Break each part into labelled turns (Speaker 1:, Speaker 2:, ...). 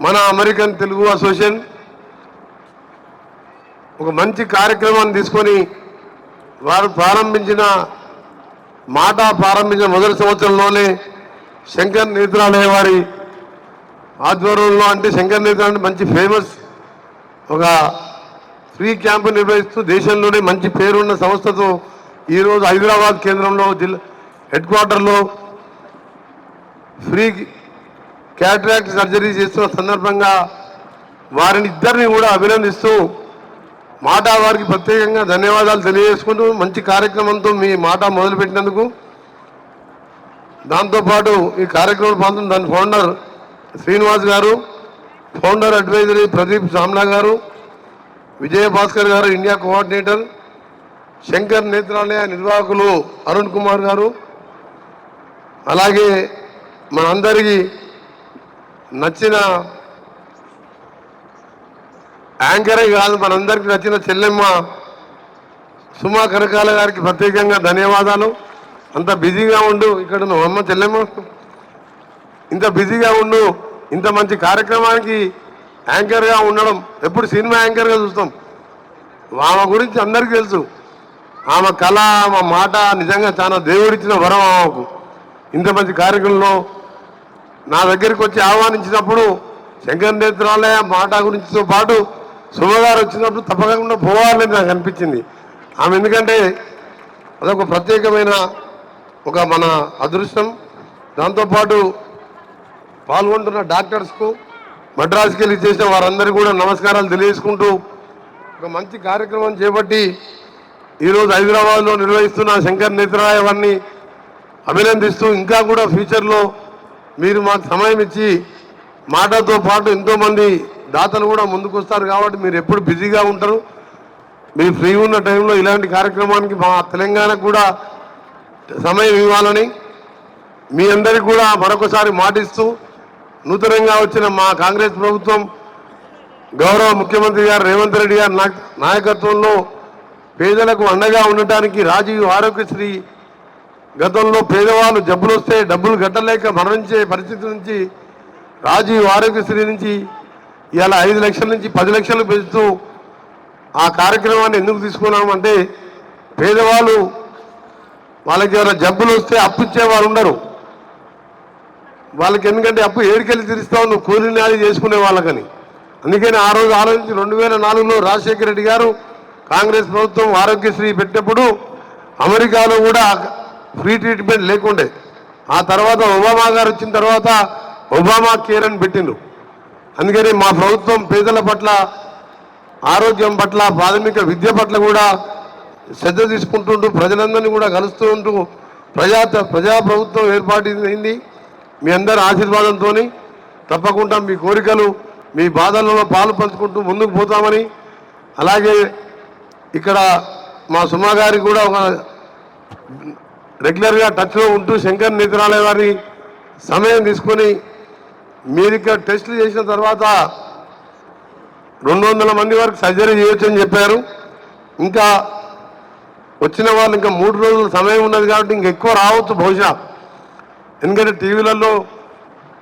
Speaker 1: మన American Telugu association ఒక మంచి కార్యక్రమాన్ని తీసుకొని వారు ప్రారంభించిన మాట ప్రారంభించిన మొదటి సంవత్సరంలోనే శంకర్ నేత్రాలయ వారి ఆధ్వర్యంలో అంటే శంకర్ నేత్రాలయ అంటే మంచి ఫేమస్ ఒక ఫ్రీ క్యాంపు నిర్వహిస్తూ దేశంలోనే మంచి పేరున్న సంస్థతో ఈరోజు హైదరాబాద్ కేంద్రంలో జిల్లా హెడ్ క్వార్టర్లో ఫ్రీ క్యాటరాక్ట్ సర్జరీ చేస్తున్న సందర్భంగా వారిని ఇద్దరిని కూడా అభినందిస్తూ మాట వారికి ప్రత్యేకంగా ధన్యవాదాలు తెలియజేసుకుంటూ మంచి కార్యక్రమంతో మీ మాట మొదలుపెట్టినందుకు దాంతోపాటు ఈ కార్యక్రమం పాల్గొన్న దాని ఫౌండర్ శ్రీనివాస్ గారు ఫౌండర్ అడ్వైజరీ ప్రదీప్ సామ్లా గారు విజయ భాస్కర్ గారు ఇండియా కోఆర్డినేటర్ శంకర్ నేత్రాలయ నిర్వాహకులు అరుణ్ కుమార్ గారు అలాగే మనందరికీ నచ్చిన యాంకరే కాదు మనందరికీ నచ్చిన చెల్లెమ్మ సుమా కరకాల గారికి ప్రత్యేకంగా ధన్యవాదాలు. అంత బిజీగా ఉండు ఇక్కడ నువ్వు అమ్మ చెల్లెమ్మ. ఇంత బిజీగా ఉండు ఇంత మంచి కార్యక్రమానికి యాంకర్గా ఉండడం ఎప్పుడు సినిమా యాంకర్గా చూస్తాం. ఆమె గురించి అందరికీ తెలుసు. ఆమె కళ ఆమె మాట నిజంగా చాలా దేవుడిచ్చిన వరం ఆమెకు. ఇంత మంచి కార్యక్రమంలో నా దగ్గరికి వచ్చి ఆహ్వానించినప్పుడు శంకర్ నేత్రాలయ మాట గురించితో పాటు సుమగారు వచ్చినప్పుడు తప్పకుండా పోవాలని నాకు అనిపించింది. ఆమె ఎందుకంటే అదొక ప్రత్యేకమైన ఒక మన అదృష్టం. దాంతోపాటు పాల్గొంటున్న డాక్టర్స్కు మద్రాసుకి వెళ్ళి చేసిన వారందరికీ కూడా నమస్కారాలు తెలియజేసుకుంటూ ఒక మంచి కార్యక్రమం చేపట్టి ఈరోజు హైదరాబాద్లో నిర్వహిస్తున్న శంకర్ నేత్రాలయాన్ని అభినందిస్తూ ఇంకా కూడా ఫ్యూచర్లో మీరు మాకు సమయం ఇచ్చి మాటతో పాటు ఎంతోమంది దాతలు కూడా ముందుకు వస్తారు కాబట్టి మీరు ఎప్పుడు బిజీగా ఉంటారు. మీరు ఫ్రీ ఉన్న టైంలో ఇలాంటి కార్యక్రమానికి మా తెలంగాణకు కూడా సమయం ఇవ్వాలని మీ అందరికి కూడా మరొకసారి మాటిస్తూ నూతనంగా వచ్చిన మా కాంగ్రెస్ ప్రభుత్వం గౌరవ ముఖ్యమంత్రి గారు రేవంత్ రెడ్డి గారి నా- నాయకత్వంలో పేదలకు అండగా ఉండటానికి రాజీవ్ ఆరోగ్యశ్రీ గతంలో పేదవాళ్ళు జబ్బులు వస్తే డబ్బులు కట్టలేక మరణించే పరిస్థితి నుంచి రాజీవ్ ఆరోగ్యశ్రీ నుంచి ఇవాళ ఐదు లక్షల నుంచి పది లక్షలు పెంచుతూ ఆ కార్యక్రమాన్ని ఎందుకు తీసుకున్నామంటే పేదవాళ్ళు వాళ్ళకి ఏమైనా జబ్బులు వస్తే అప్పు ఇచ్చేవారు ఉండరు. వాళ్ళకి ఎందుకంటే అప్పు ఏడికెళ్ళి తీరుస్తావు నువ్వు కూలి నాలి చేసుకునే వాళ్ళకని. అందుకని ఆ రోజు ఆలోచించి రెండు వేల నాలుగులో రాజశేఖర రెడ్డి గారు కాంగ్రెస్ ప్రభుత్వం ఆరోగ్యశ్రీ పెట్టినప్పుడు అమెరికాలో కూడా ఫ్రీ ట్రీట్మెంట్ లేకుండే. ఆ తర్వాత ఒబామా గారు వచ్చిన తర్వాత ఒబామా కేర్ అని పెట్టిండ్రు. అందుకని మా ప్రభుత్వం పేదల పట్ల ఆరోగ్యం పట్ల ప్రాథమిక విద్య పట్ల కూడా శ్రద్ధ తీసుకుంటుంటూ ప్రజలందరినీ కూడా కలుస్తూ ఉంటూ ప్రజా ప్రజా ప్రభుత్వం ఏర్పాటైంది. మీ అందరి ఆశీర్వాదంతో తప్పకుండా మీ కోరికలు మీ బాధలలో పాలు పంచుకుంటూ ముందుకు పోతామని. అలాగే ఇక్కడ మా సుమా గారికి కూడా ఒక రెగ్యులర్గా టచ్లో ఉంటూ శంకర్ నేత్రాలయ వారి సమయం తీసుకొని మీరు ఇక్కడ టెస్టులు చేసిన తర్వాత రెండు వందల మంది వరకు సర్జరీ చేయొచ్చని చెప్పారు. ఇంకా వచ్చిన వాళ్ళు ఇంకా మూడు రోజులు సమయం ఉన్నది కాబట్టి ఇంకా ఎక్కువ రావచ్చు బహుశా. ఎందుకంటే టీవీలలో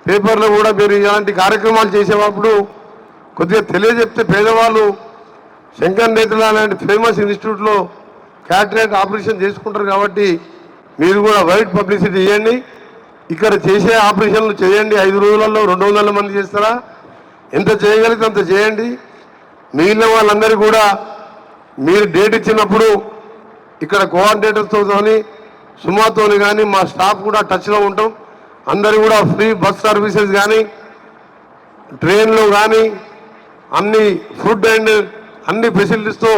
Speaker 1: పేపర్లో కూడా మీరు ఇలాంటి కార్యక్రమాలు చేసేటప్పుడు కొద్దిగా తెలియజెప్తే పేదవాళ్ళు శంకర్ నేత్రుల లాంటి ఫేమస్ ఇన్స్టిట్యూట్లో క్యాటరేట్ ఆపరేషన్ చేసుకుంటారు కాబట్టి మీరు కూడా వైట్ పబ్లిసిటీ ఇవ్వండి ఇక్కడ చేసే ఆపరేషన్లు చేయండి. ఐదు రోజులలో రెండు వందల మంది చేస్తారా? ఎంత చేయగలిగితే అంత చేయండి. మిగిలిన వాళ్ళందరూ కూడా మీరు డేట్ ఇచ్చినప్పుడు ఇక్కడ కోఆర్డినేటర్తో కానీ సుమాతోని కానీ మా స్టాఫ్ కూడా టచ్లో ఉంటాం. అందరూ కూడా ఫ్రీ బస్ సర్వీసెస్ కానీ ట్రైన్లో కానీ అన్ని ఫుడ్ అండ్ అన్ని ఫెసిలిటీస్తో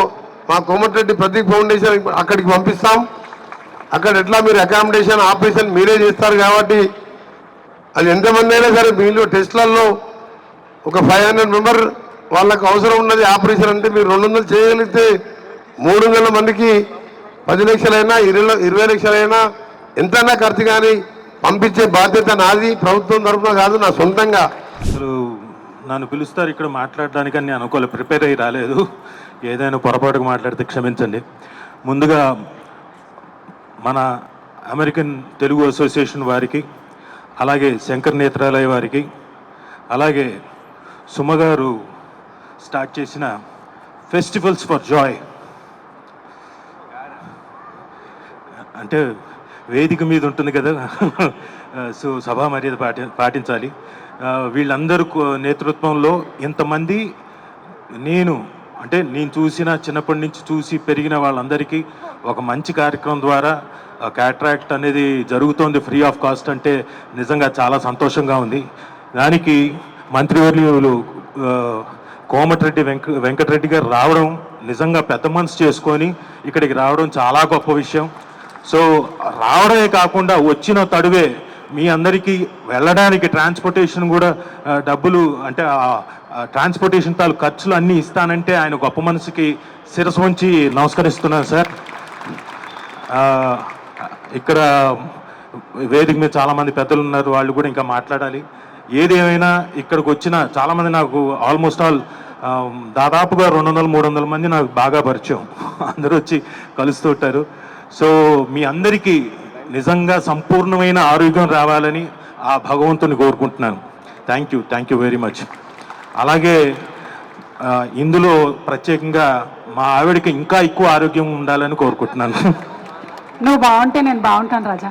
Speaker 1: మా కోమటిరెడ్డి ప్రతీక్ ఫౌండేషన్ అక్కడికి పంపిస్తాం. అక్కడ ఎట్లా మీరు అకామిడేషన్ ఆపరేషన్ మీరే చేస్తారు కాబట్టి అది ఎంతమంది అయినా సరే మీలో టెస్ట్లలో ఒక ఫైవ్ హండ్రెడ్ మెంబర్ వాళ్ళకు అవసరం ఉన్నది ఆపరేషన్ అంటే మీరు రెండు వందలు చేయగలిగితే మూడు వందల మందికి పది లక్షలైనా ఇరవై ఇరవై లక్షలైనా ఎంతైనా ఖర్చు కానీ పంపించే బాధ్యత నాది ప్రభుత్వం తరఫున కాదు నా సొంతంగా.
Speaker 2: అసలు నన్ను పిలుస్తారు ఇక్కడ మాట్లాడడానికి అని నేను అనుకోలేదు ప్రిపేర్ అయ్యి రాలేదు. ఏదైనా పొరపాటుగా మాట్లాడితే క్షమించండి. ముందుగా మన అమెరికన్ తెలుగు అసోసియేషన్ వారికి అలాగే శంకర్ నేత్రాలయ వారికి అలాగే సుమగారు స్టార్ట్ చేసిన ఫెస్టివల్స్ ఫర్ జాయ్. అంటే వేదిక మీద ఉంటుంది కదా సో సభా మర్యాద పాటి పాటించాలి. వీళ్ళందరూ నేతృత్వంలో ఇంతమంది నేను అంటే నేను చూసిన చిన్నప్పటి నుంచి చూసి పెరిగిన వాళ్ళందరికీ ఒక మంచి కార్యక్రమం ద్వారా క్యాట్రాక్ట్ అనేది జరుగుతోంది ఫ్రీ ఆఫ్ కాస్ట్ అంటే నిజంగా చాలా సంతోషంగా ఉంది. దానికి మంత్రివర్యులు కోమటిరెడ్డి వెంక వెంకటరెడ్డి గారు రావడం నిజంగా పెద్ద మనసు చేసుకొని ఇక్కడికి రావడం చాలా గొప్ప విషయం. సో రావడమే కాకుండా వచ్చిన తడువే మీ అందరికీ వెళ్ళడానికి ట్రాన్స్పోర్టేషన్ కూడా డబ్బులు అంటే ట్రాన్స్పోర్టేషన్ తాలూ ఖర్చులు అన్నీ ఇస్తానంటే ఆయన గొప్ప మనసుకి శిరసు ఉంచి నమస్కరిస్తున్నాను సార్. ఇక్కడ వేదిక మీద చాలామంది పెద్దలు ఉన్నారు వాళ్ళు కూడా ఇంకా మాట్లాడాలి. ఏదేమైనా ఇక్కడికి వచ్చిన చాలామంది నాకు ఆల్మోస్ట్ ఆల్ దాదాపుగా రెండు వందల మూడు వందల మంది నాకు బాగా పరిచయం. అందరూ వచ్చి కలుస్తూ ఉంటారు. సో మీ అందరికీ నిజంగా సంపూర్ణమైన ఆరోగ్యం రావాలని ఆ భగవంతుని కోరుకుంటున్నాను. Thank you thank you very much అలాగే ఇందులో ప్రత్యేకంగా మా ఆవిడకి ఇంకా ఎక్కువ ఆరోగ్యం ఉండాలని కోరుకుంటున్నాను.
Speaker 3: నువ్వు బాగుంటే నేను బాగుంటాను రాజా.